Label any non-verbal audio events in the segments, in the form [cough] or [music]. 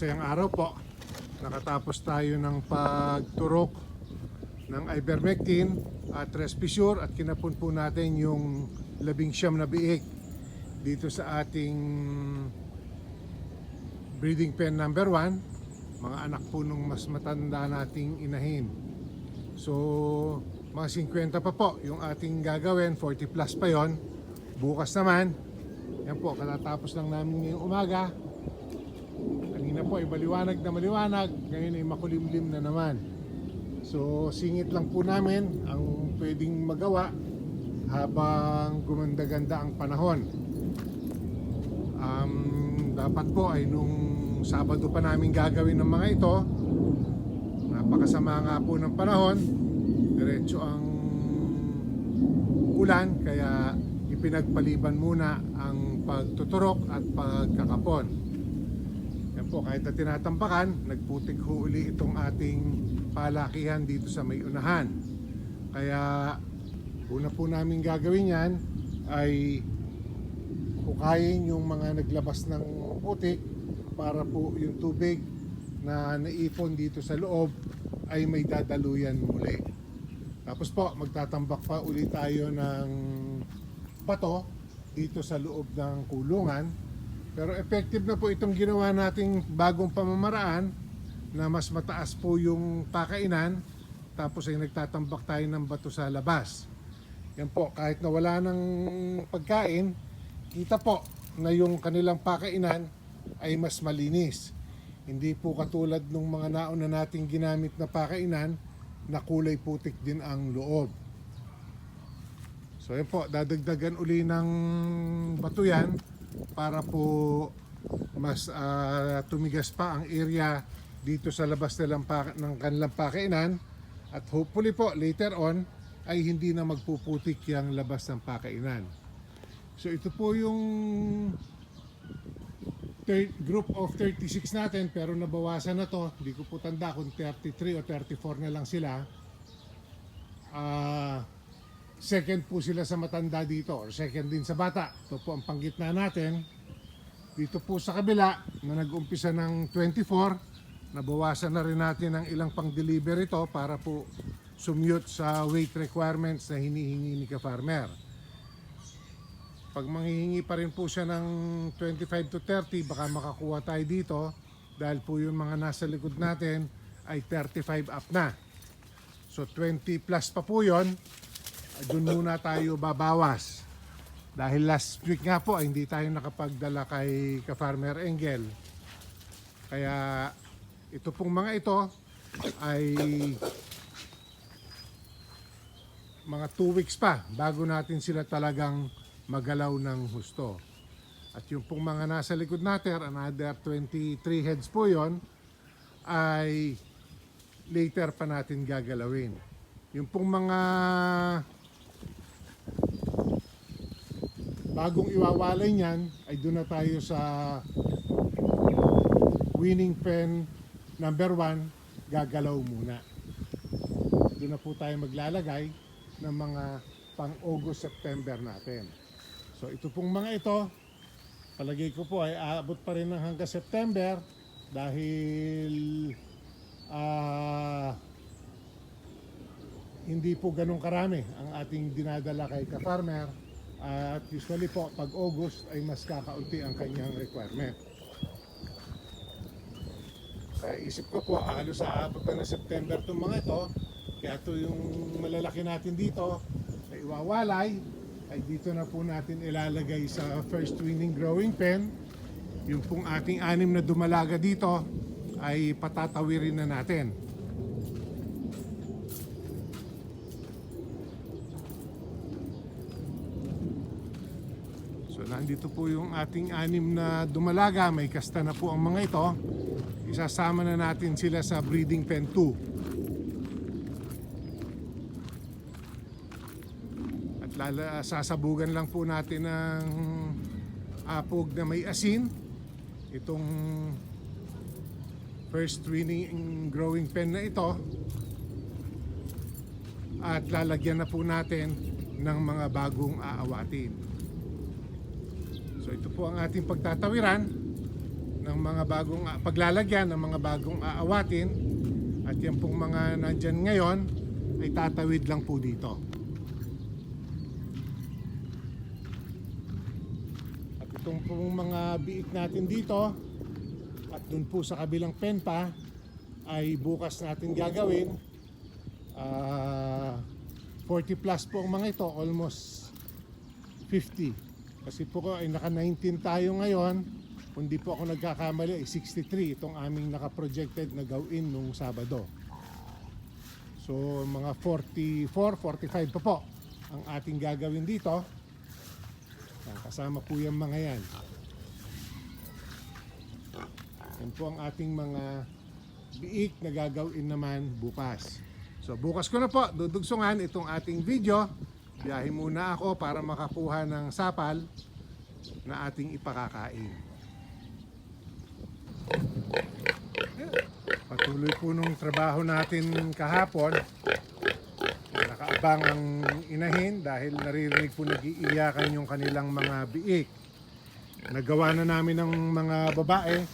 Masayang araw po. Nakatapos tayo ng pagturok ng ivermectin at Respisure at kinapon po natin yung labing siyam na biik dito sa ating breeding pen number 1 mga anak po nung mas matanda nating inahin. So mga 50 pa po yung ating gagawin 40 plus pa yon. Bukas naman yan po katatapos lang namin ngayong umaga po ay maliwanag na maliwanag ngayon ay makulimlim na naman. So singit lang po namin ang pwedeng magawa habang gumanda-ganda ang panahon. Um, dapat po ay nung Sabado pa namin gagawin ng mga ito napakasama nga po ng panahon diretso ang ulan kaya ipinagpaliban muna ang pagtuturok at pagkakapon po kahit na tinatambakan nagputik ho uli itong ating palakihan dito sa may unahan kaya una po namin gagawin yan ay hukayin yung mga naglabas ng putik para po yung tubig na naipon dito sa loob ay may dadaluyan muli. Tapos po, magtatambak pa uli tayo ng bato dito sa loob ng kulungan. Pero effective na po itong ginawa nating bagong pamamaraan na mas mataas po yung pakainan tapos ay nagtatambak tayo ng bato sa labas. Yan po, kahit na wala ng pagkain, kita po na yung kanilang pakainan ay mas malinis. Hindi po katulad nung mga nauna nating ginamit na pakainan na kulay putik din ang loob. So yan po, dadagdagan uli ng bato yan para po mas ah, tumigas pa ang area dito sa labas pa- ng kanilang pakainan at hopefully po later on ay hindi na magpuputik yung labas ng pakainan. So ito po yung group of 36 natin pero nabawasan na to. Hindi ko po tanda kung 33 o 34 na lang sila. Ah, second po sila sa matanda dito or second din sa bata. Ito po ang panggitna natin. Dito po sa kabila na nag-umpisa ng 24, nabawasan na rin natin ng ilang pang-deliver ito para po sumute sa weight requirements na hinihingi ni ka-farmer. Pag manghihingi pa rin po siya ng 25 to 30, baka makakuha tayo dito dahil po yung mga nasa likod natin ay 35 up na. So 20 plus pa po yon. Doon muna tayo babawas. Dahil last week nga po hindi tayo nakapagdala kay ka-farmer Engel. Kaya ito pong mga ito ay mga 2 weeks pa bago natin sila talagang magalaw ng husto. At yung pong mga nasa likod natin, another 23 heads po yon ay later pa natin gagalawin. Yung pong mga bagong iwawalay niyan ay doon na tayo sa winning pen number 1 gagalaw muna. Doon na po tayo maglalagay ng mga pang August September natin. So ito pong mga ito, palagay ko po ay aabot pa rin ng hanggang September dahil ah hindi po ganun karami ang ating dinadala kay ka-farmer at usually po pag August ay mas kakaunti ang kanyang requirement. Kaya isip ko po halos aabot na ng September itong mga ito kaya ito yung malalaki natin dito na iwawalay ay dito na po natin ilalagay sa first winning growing pen. Yung pong ating anim na dumalaga dito ay patatawirin na natin. So nandito po yung ating anim na dumalaga, may kasta na po ang mga ito. Isasama na natin sila sa breeding pen 2. At lala, sasabugan lang po natin ng apog na may asin. Itong first winning growing pen na ito. At lalagyan na po natin ng mga bagong aawatin. So ito po ang ating pagtatawiran. ng mga bagong paglalagyan ng mga bagong aawatin at yan pong mga nandyan ngayon ay tatawid lang po dito. At itong pong mga biik natin dito at dun po sa kabilang pen pa ay bukas natin gagawin. Ah, 40 plus po ang mga ito, almost 50. Kasi po ko ay naka 19 tayo ngayon. Kung di po ako nagkakamali ay 63 itong aming naka-projected na gawin nung Sabado. So mga 44, 45 pa po ang ating gagawin dito. Kasama po yung mga yan. Yan po ang ating mga biik na gagawin naman bukas. So bukas ko na po dudugsungan itong ating video. Biyahe muna ako para makakuha ng sapal na ating ipakakain. Patuloy po nung trabaho natin kahapon. Nakaabang ang inahin dahil naririnig po nag-iiyakan yung kanilang mga biik. Nagawa na namin ng mga babae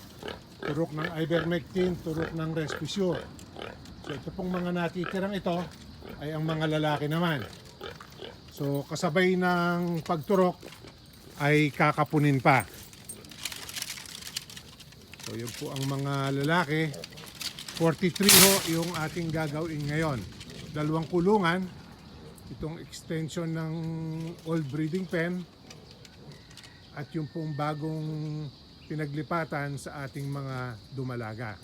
turok ng ivermectin, turok ng respisure. So ito pong mga natitirang ito ay ang mga lalaki naman. So kasabay ng pagturok ay kakapunin pa. So yun po ang mga lalaki. 43 ho yung ating gagawin ngayon. Dalawang kulungan, itong extension ng old breeding pen at yung pong bagong pinaglipatan sa ating mga dumalaga.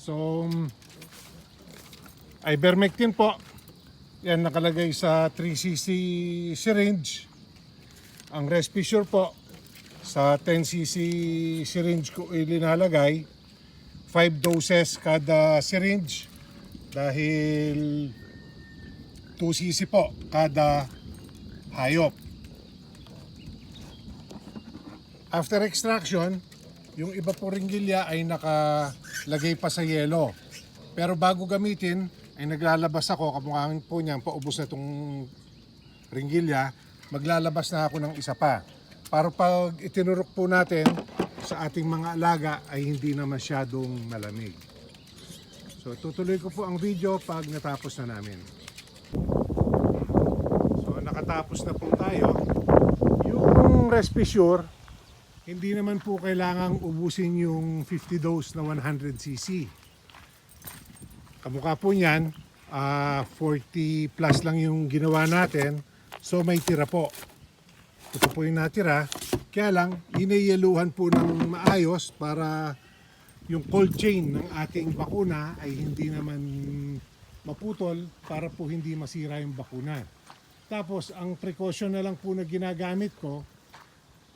So, ivermectin po, yan nakalagay sa 3cc syringe. Ang Respisure po, sa 10cc syringe ko ilinalagay, 5 doses kada syringe dahil 2cc po kada hayop. After extraction, yung iba po ringgilya ay nakalagay pa sa yelo. Pero bago gamitin, ay naglalabas ako, kamukha po niyan, paubos na itong ringgilya, maglalabas na ako ng isa pa. Para pag itinurok po natin sa ating mga alaga ay hindi na masyadong malamig. So tutuloy ko po ang video pag natapos na namin. So nakatapos na po tayo. Yung Respisure, hindi naman po kailangang ubusin yung 50 dose na 100cc. Kamukha po niyan, ah, 40 plus lang yung ginawa natin. So may tira po. Ito po yung natira. Kaya lang, iniyeluhan po ng maayos para yung cold chain ng ating bakuna ay hindi naman maputol para po hindi masira yung bakuna. Tapos, ang precaution na lang po na ginagamit ko,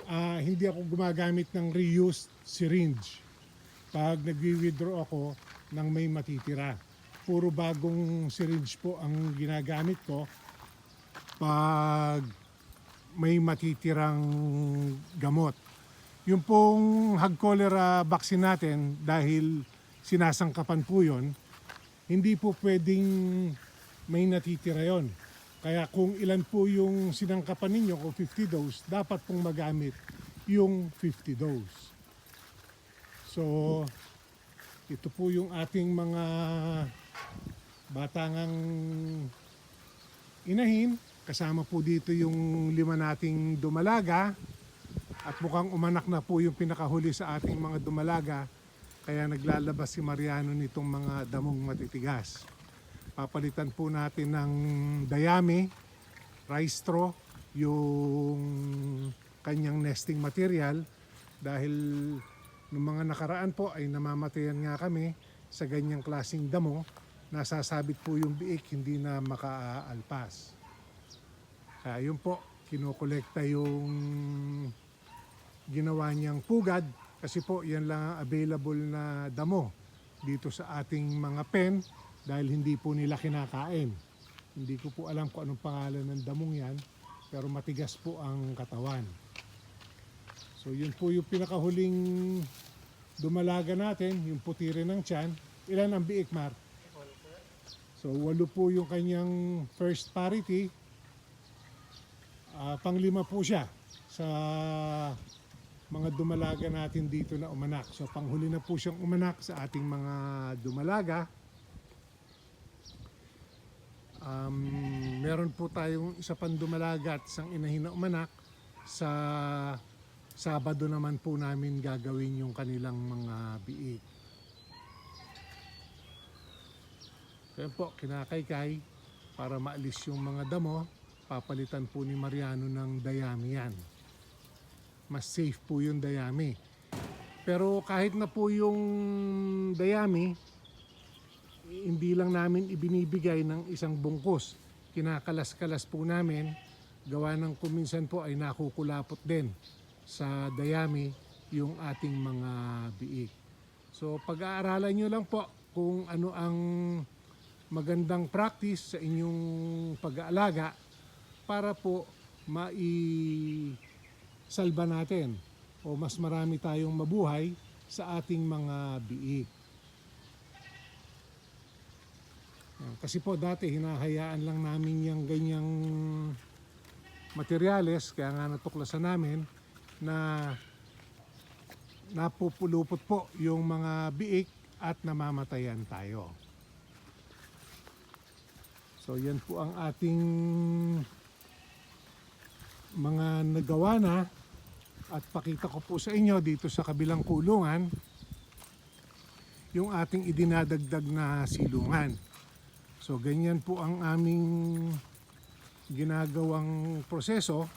ah, hindi ako gumagamit ng reused syringe pag nagwi-withdraw ako ng may matitira. Puro bagong syringe po ang ginagamit ko pag may matitirang gamot. Yung pong hag cholera vaccine natin dahil sinasangkapan po yun, hindi po pwedeng may natitira yon. Kaya kung ilan po yung sinangkapan ninyo, kung 50 dose, dapat pong magamit yung 50 dose. So, ito po yung ating mga batangang inahin. Kasama po dito yung lima nating dumalaga. At mukhang umanak na po yung pinakahuli sa ating mga dumalaga. Kaya naglalabas si Mariano nitong mga damong matitigas. Papalitan po natin ng dayami, rice straw, yung kanyang nesting material dahil nung mga nakaraan po ay namamatayan nga kami sa ganyang klasing damo nasasabit po yung biik hindi na makaalpas. Kaya yun po, kinokolekta yung ginawa niyang pugad kasi po yan lang ang available na damo dito sa ating mga pen dahil hindi po nila kinakain. Hindi ko po alam kung anong pangalan ng damong yan pero matigas po ang katawan. So yun po yung pinakahuling dumalaga natin, yung puti rin ng tiyan. Ilan ang biik, Mar? So walo po yung kanyang first parity. Ah, panglima po siya sa mga dumalaga natin dito na umanak. So panghuli na po siyang umanak sa ating mga dumalaga. Um, meron po tayong isa pang dumalaga at isang inahin na umanak. Sa Sabado naman po namin gagawin yung kanilang mga biik. Kaya po, kinakaykay para maalis yung mga damo, papalitan po ni Mariano ng dayami yan. Mas safe po yung dayami. Pero kahit na po yung dayami, hindi lang namin ibinibigay ng isang bungkus. Kinakalas-kalas po namin, gawa ng kuminsan po ay nakukulapot din sa dayami yung ating mga biik. So pag-aaralan nyo lang po kung ano ang magandang practice sa inyong pag-aalaga para po mai salba natin o mas marami tayong mabuhay sa ating mga biik. Yan. Kasi po dati hinahayaan lang namin yung ganyang materyales kaya nga natuklasan namin na napupulupot po yung mga biik at namamatayan tayo. So yan po ang ating mga nagawa na at pakita ko po sa inyo dito sa kabilang kulungan yung ating idinadagdag na silungan. So ganyan po ang aming ginagawang proseso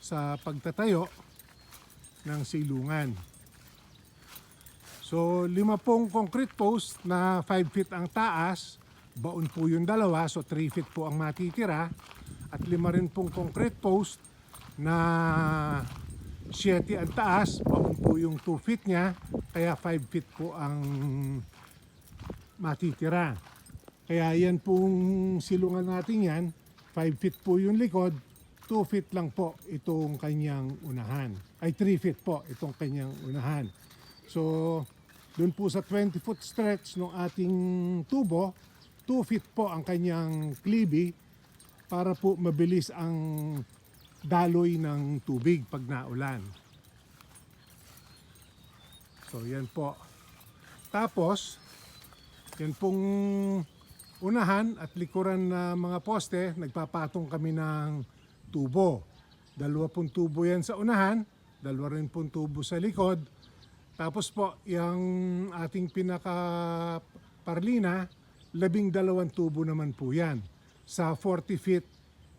sa pagtatayo ng silungan. So lima pong concrete post na 5 feet ang taas, baon po yung dalawa, so 3 feet po ang matitira. At lima rin pong concrete post na 7 ang taas, baon po yung 2 feet niya, kaya 5 feet po ang matitira. Kaya yan pong silungan natin yan, 5 feet po yung likod, 2 feet lang po itong kanyang unahan. Ay 3 feet po itong kanyang unahan. So, doon po sa 20 foot stretch ng ating tubo, 2 feet po ang kanyang klibi para po mabilis ang daloy ng tubig pag naulan. So, yan po. Tapos, yan pong unahan at likuran na mga poste, nagpapatong kami ng tubo. Dalawa pong tubo yan sa unahan, dalawa rin pong tubo sa likod. Tapos po, yung ating pinaka parlina, labing dalawang tubo naman po yan sa 40 feet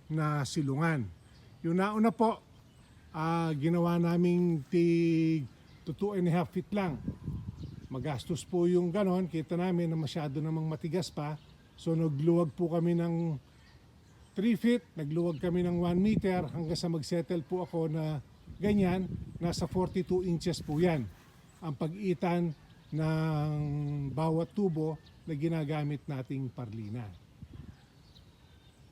na silungan. Yung nauna po, ah, ginawa naming tig to 2 and a half feet lang. Magastos po yung ganon, kita namin na masyado namang matigas pa. So nagluwag po kami ng 3 feet, nagluwag kami ng 1 meter hanggang sa magsettle po ako na ganyan, nasa 42 inches po yan. Ang pag-itan ng bawat tubo na ginagamit nating parlina.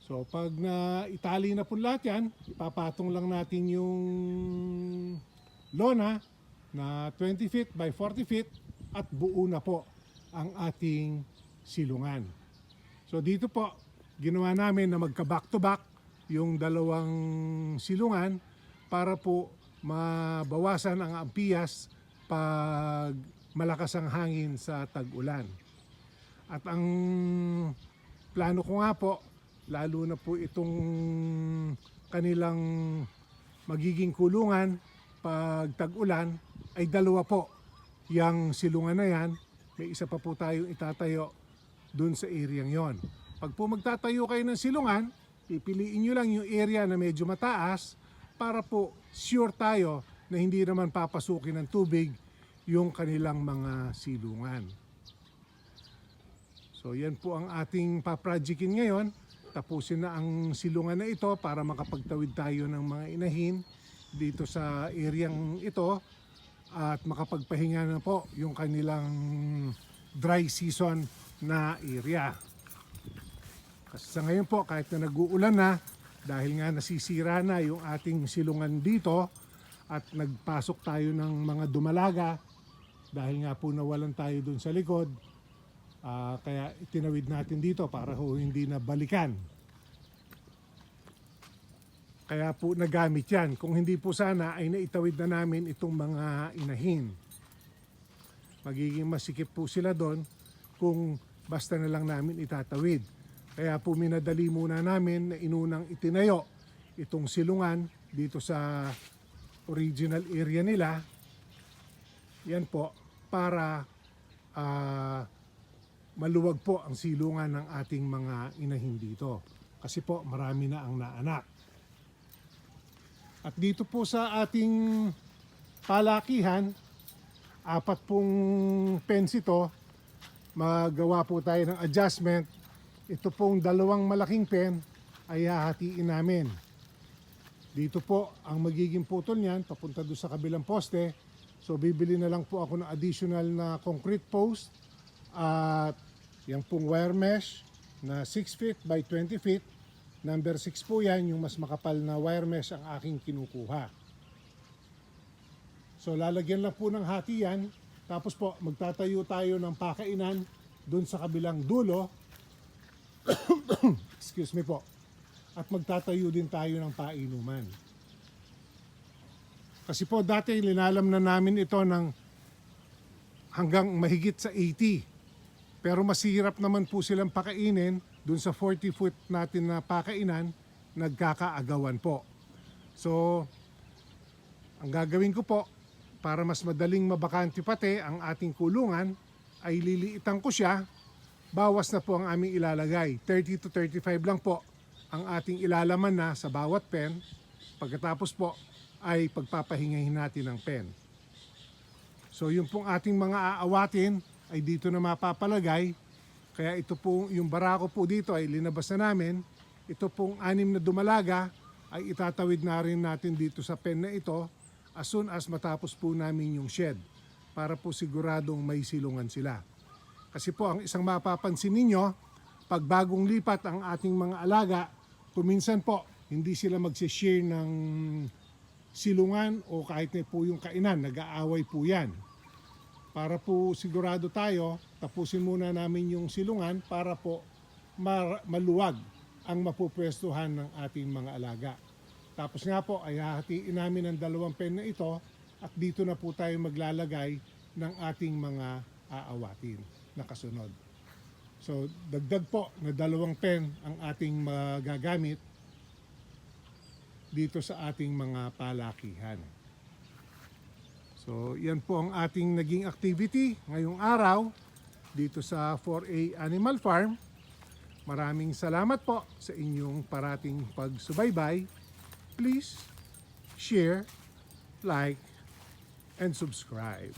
So pag na itali na po lahat yan, ipapatong lang natin yung lona na 20 feet by 40 feet at buo na po ang ating silungan. So dito po, ginawa namin na magka back to back yung dalawang silungan para po mabawasan ang ampiyas pag malakas ang hangin sa tag-ulan. At ang plano ko nga po, lalo na po itong kanilang magiging kulungan pag tag-ulan ay dalawa po. Yang silungan na yan, may isa pa po tayong itatayo dun sa area yon. Pag po magtatayo kayo ng silungan, pipiliin nyo lang yung area na medyo mataas para po sure tayo na hindi naman papasukin ng tubig yung kanilang mga silungan. So yan po ang ating paprojectin ngayon. Tapusin na ang silungan na ito para makapagtawid tayo ng mga inahin dito sa areang ito at makapagpahinga na po yung kanilang dry season na area. Kasi sa ngayon po kahit na nag-uulan na dahil nga nasisira na yung ating silungan dito at nagpasok tayo ng mga dumalaga dahil nga po nawalan tayo dun sa likod Ah, kaya itinawid natin dito para ho hindi na balikan. Kaya po nagamit yan. Kung hindi po sana ay naitawid na namin itong mga inahin. Magiging masikip po sila doon kung basta na lang namin itatawid. Kaya po minadali muna namin na inunang itinayo itong silungan dito sa original area nila. Yan po para ah, maluwag po ang silungan ng ating mga inahin dito. Kasi po marami na ang naanak. At dito po sa ating palakihan, apat pong pens ito, magawa po tayo ng adjustment. Ito pong dalawang malaking pen ay hahatiin namin. Dito po ang magiging putol niyan, papunta doon sa kabilang poste. So bibili na lang po ako ng additional na concrete post at yung pong wire mesh na 6 feet by 20 feet. Number 6 po yan, yung mas makapal na wire mesh ang aking kinukuha. So lalagyan lang po ng hati yan. Tapos po magtatayo tayo ng pakainan doon sa kabilang dulo. [coughs] Excuse me po. At magtatayo din tayo ng painuman. Kasi po dati linalam na namin ito ng hanggang mahigit sa 80. Pero masirap naman po silang pakainin dun sa 40 foot natin na pakainan, nagkakaagawan po. So, ang gagawin ko po, para mas madaling mabakante pati ang ating kulungan, ay liliitan ko siya, bawas na po ang aming ilalagay. 30 to 35 lang po ang ating ilalaman na sa bawat pen. Pagkatapos po ay pagpapahingahin natin ng pen. So yung pong ating mga aawatin ay dito na mapapalagay. Kaya ito pong yung barako po dito ay linabas na namin. Ito pong anim na dumalaga ay itatawid na rin natin dito sa pen na ito as soon as matapos po namin yung shed para po siguradong may silungan sila. Kasi po ang isang mapapansin ninyo, pag bagong lipat ang ating mga alaga, kuminsan po hindi sila magsishare ng silungan o kahit na po yung kainan, nag-aaway po yan. Para po sigurado tayo, tapusin muna namin yung silungan para po maluwag ang mapupwestuhan ng ating mga alaga. Tapos nga po ay hahatiin namin ang dalawang pen na ito at dito na po tayo maglalagay ng ating mga aawatin na kasunod. So dagdag po na dalawang pen ang ating magagamit dito sa ating mga palakihan. So yan po ang ating naging activity ngayong araw dito sa 4A Animal Farm. Maraming salamat po sa inyong parating pagsubaybay. Please share, like, and subscribe.